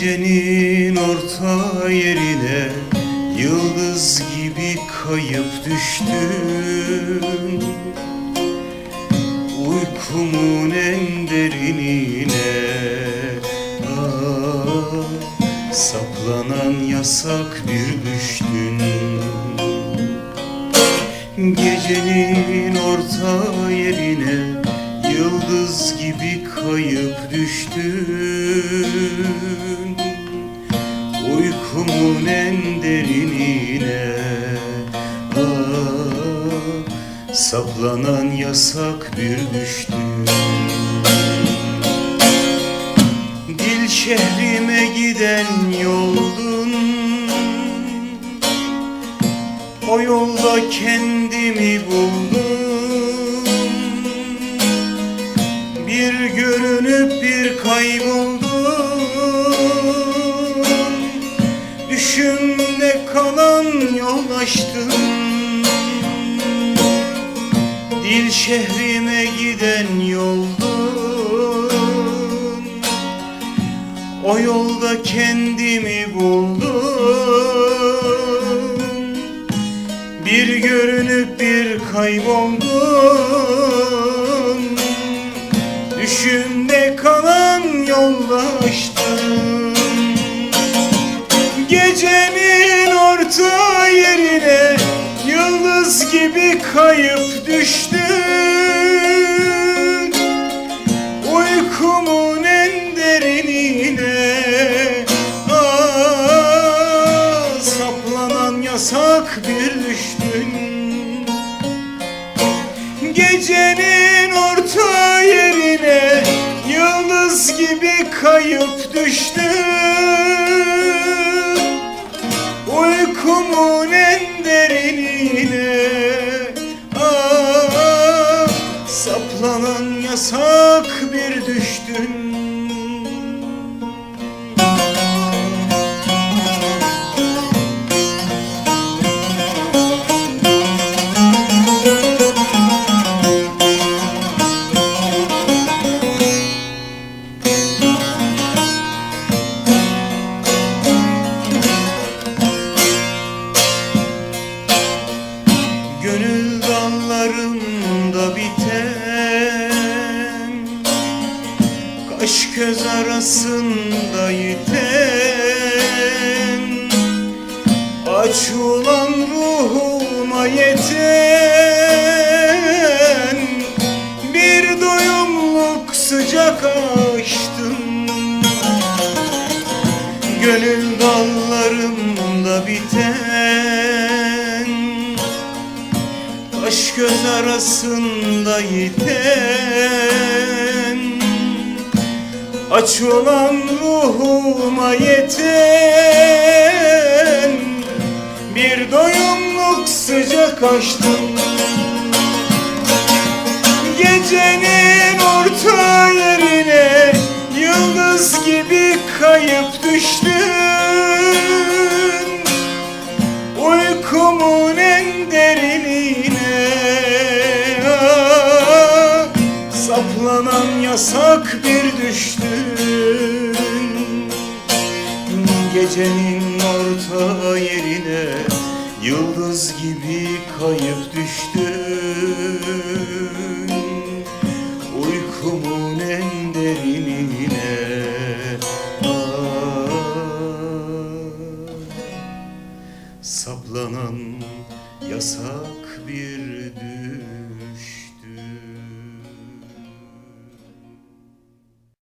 gecenin orta yerine Yıldız gibi kayıp düştün. Uykumun en derinine ah, Saplanan yasak bir düştün. Gecenin orta yerine Yıldız gibi kayıp düştün. Uykumun en derinine ah, Saplanan yasak bir düştün. Dil şehrime giden yoldun. O yolda kendimi buldum Düşümde kalan yol açtım Dil şehrime giden yoldum. O yolda kendimi buldum. Bir görünüp bir kayboldum. Düşümde kalan yoldaştım. Gecenin orta yerine Yıldız gibi kayıp düştün. Uykumun en derinine ah, Saplanan yasak bir düştün. Gecenin orta yerine Yıldız gibi kayıp düştün Uykumun en derinine ah, Saplanan yasak bir düştün Kaş göz arasında yiten Aç ulan ruhuma yeten. Bir doyumluk sıcak açtım. Gönül dallarımda biten. Kaş göz arasında yiten Aç olan ruhuma yeten Bir doyumluk sıcak açtım. Gecenin orta yerine yasak bir düştün. Gecenin orta yerine Yıldız gibi kayıp düştün. Uykumun en derinine ah, Saplanan yasak bir düğün